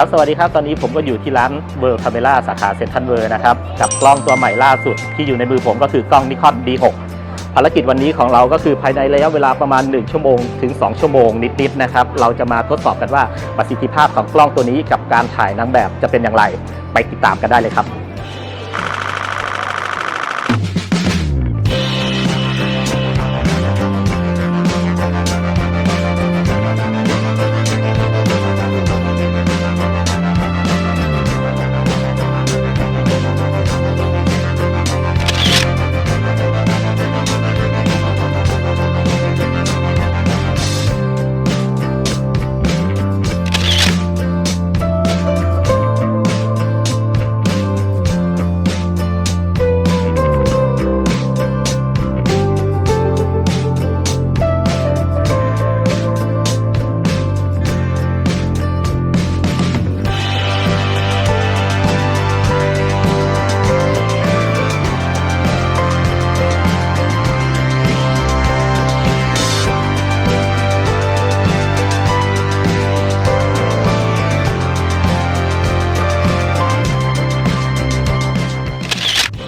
ครับสวัสดีครับตอนนี้ผมก็อยู่ที่ร้านเวอร์คาเมล่าสาขาเซ็นทรัลเวอร์นะครับกับกล้องตัวใหม่ล่าสุดที่อยู่ในมือผมก็คือกล้องนิคอน D6 ภารกิจวันนี้ของเราก็คือภายในระยะเวลาประมาณ 1 ชั่วโมงถึง 2 ชั่วโมงนิดๆนะครับเราจะมาทดสอบกันว่าประสิทธิภาพของกล้องตัวนี้กับการถ่ายนางแบบจะเป็นอย่างไร ไปติดตามกันได้เลยครับ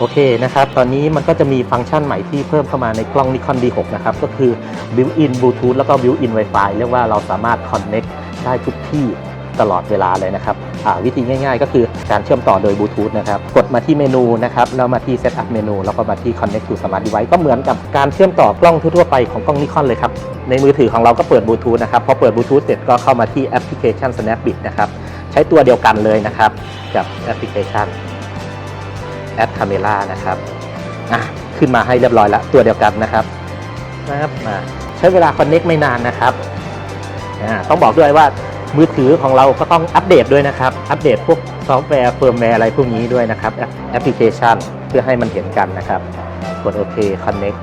โอเคนะครับ ตอนนี้มันก็จะมีฟังก์ชันใหม่ที่เพิ่มเข้ามาในกล้อง Nikon D6 นะครับ ก็คือ built-in Bluetooth แล้วก็ built-in Wi-Fi เรียกว่าเราสามารถ connect ได้ทุกที่ตลอดเวลาเลยนะครับวิธีง่ายๆ ก็คือการเชื่อมต่อโดยบลูทูธนะครับ กดมาที่เมนูนะครับ แล้วมาที่ Setup เมนู แล้วก็มาที่ Connect to Smart Device ก็เหมือนกับการเชื่อมต่อกล้องทั่วๆไปของกล้อง Nikon เลยครับ ในมือถือของเราก็เปิดบลูทูธนะครับ พอเปิดบลูทูธเสร็จก็เข้ามาที่แอปพลิเคชัน Snapbit นะครับ ใช้ตัวเดียวกันเลยนะครับ กับแอปพลิเคชัน แอป Camera นะครับอะขึ้นมาให้เรียบร้อยแล้วตัวเดียวกันนะครับนะครับใช้เวลาคอนเน็กไม่นานนะครับต้องบอกด้วยว่ามือถือของเราก็ต้องอัปเดตด้วยนะครับ อัปเดตพวกซอฟต์แวร์เฟิร์มแวร์อะไรพวกนี้ด้วยนะครับแอปพลิเคชันเพื่อให้มันเห็นกันนะครับกดโอเค Connect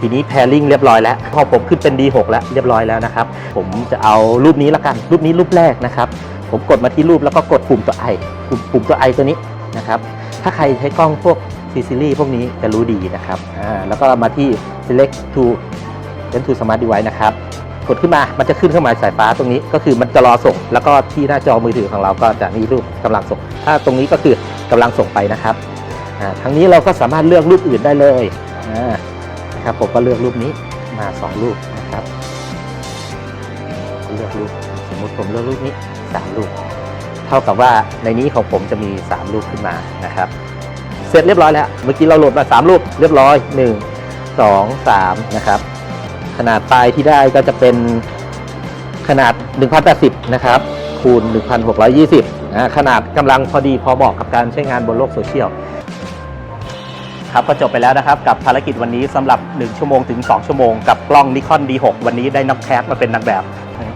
ทีนี้ pairing เรียบร้อยแล้ว พอผมขึ้นเป็น D6 แล้วเรียบร้อยแล้วนะครับ ผมจะเอารูปนี้ละกัน รูปนี้รูปแรกนะครับ ผมกดมาที่รูปแล้วก็กดปุ่มตัว I ปุ่มปุ่มตัว I ตัวนี้นะครับ ถ้าใครใช้กล้องพวก C series พวกนี้จะรู้ดีนะครับอ่าแล้วก็มาที่ select to then to smart device นะครับกดขึ้นมา มันจะขึ้นเครื่องหมายสายฟ้าตรงนี้ ก็คือมันจะรอส่ง แล้วก็ที่หน้าจอมือถือของเราก็จะมีรูปกำลังส่ง ถ้าตรงนี้ก็คือกำลังส่งไปนะครับอ่าทั้งนี้เราก็สามารถเลือกรูปอื่นได้เลยนะครับผมก็เลือกรูปนี้มา 2 รูปนะครับ เลือกรูป สมมติผมเลือกรูปนี้3รูป เท่ากับว่าในนี้ของผมจะมี 3 รูปขึ้นมานะครับ เสร็จเรียบร้อยแล้ว เมื่อกี้เราโหลดมา 3 รูปเรียบร้อย 1 2 3 นะครับ ขนาดไฟล์ที่ได้ก็จะเป็นขนาด 1080 นะครับ คูณ 1620นะขนาดกำลังพอดีพอเหมาะกับการใช้งานบนโลกโซเชียลครับก็จบไปแล้วนะครับกับภารกิจวันนี้สำหรับ 1 ชั่วโมงถึง 2 ชั่วโมงกับกล้อง Nikon D6 วันนี้ได้น้องแคทมาเป็นนางแบบ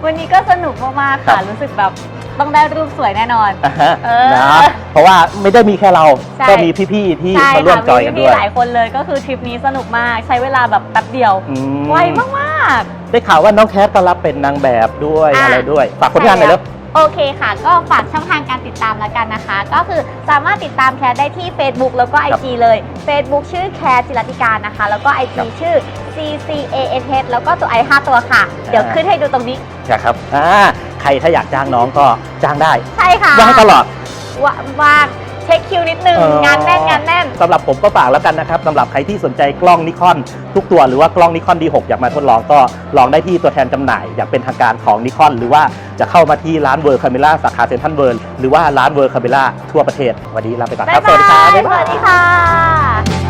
วันนี้ก็สนุกมากๆครัค่ะบรู้สึกแบบ ต้องได้รูปสวยแน่นอน อ่าฮะเออนะเพราะว่าไม่ได้มีแค่เรา ใช่ ก็มีพี่ๆที่ใช่มาร่วค่ะมจอยกันมีด้วยหลายคนเลยก็คือทริปนี้สนุกมากใช้เวลาแบบแป๊บเดียว อืมไวมาก ได้ข่าวว่าน้องแคทก็รับเป็นนางแบบด้วยอะ อะไรด้วย ฝากผลงานหน่อยเร็ว ๆ โอเคค่ะ ก็ฝากช่องทางการติดตามแล้วกันนะคะ ก็คือสามารถติดตามแคทได้ที่ Facebook แล้วก็ IG เลย Facebook ชื่อแคทจิรติการนะคะ แล้วก็ IG ครับ ชื่อ C C A N H แล้วก็ตัว I 5ตัวค่ะ เดี๋ยวอ่าขึ้นให้ดูตรงนี้นะครับอ่า ใครถ้าอยากจ้างน้องก็จ้างได้ใช่ค่ะจ้างให้ตลอดว่าว่างเช็คคิวนิดนึงเอองานแน่นงานแน่นสำหรับผมก็ฝากแล้วกันนะครับสำหรับใครที่สนใจกล้องนิคอนทุกตัวหรือว่ากล้องนิคอน D6 อยากมาทดลองก็ลองได้ที่ตัวแทนจำหน่ายอย่างเป็นทางการของนิคอนหรือว่าจะเข้ามาที่ร้านเวอร์คาเมล่าสาขาเซ็นทรัลเวิร์หรือว่าร้านเวอร์คาเมล่าทั่วประเทศ วันนี้ลาไปก่อนคบ๊ารัยบสวัสดีครับบายบ๊ายสบาวัยสดีค่ะ